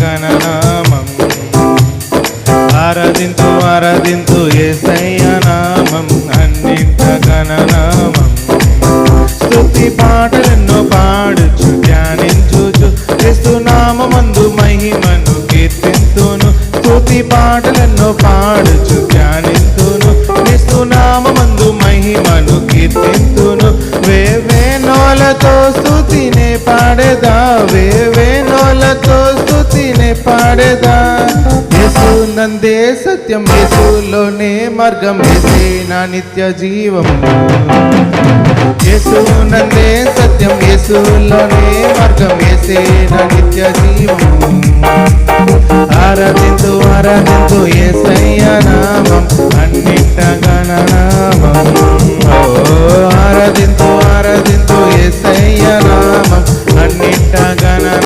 గణనామం. ఆరదింతు ఆరదింతు ఏసయ్య నామం. అన్నింత గణనామం. స్థుతి పాటలను పాడుచు ధ్యానించుచు క్రిస్తు నామందు మహిమను కీర్తింతును. స్థుతి పాటలను పాడుచు ధ్యానింతును. క్రిస్తు నామందు మహిమను కీర్తింతును. వేవే నోలతో స్థుతినే పాడదావే పాడేదా? యేసు నందే సత్యం యేసులోనే మార్గం యేసే నా నిత్య జీవం. యేసు నందే సత్యం యేసులోనే మార్గం యేసే నా నిత్య జీవం. ఆరాధింతు ఆరాధింతు యేసయ్య నామం అన్నిట గణనామం. ఓ ఆరాధింతు ఆరాధింతు యేసయ్య నామం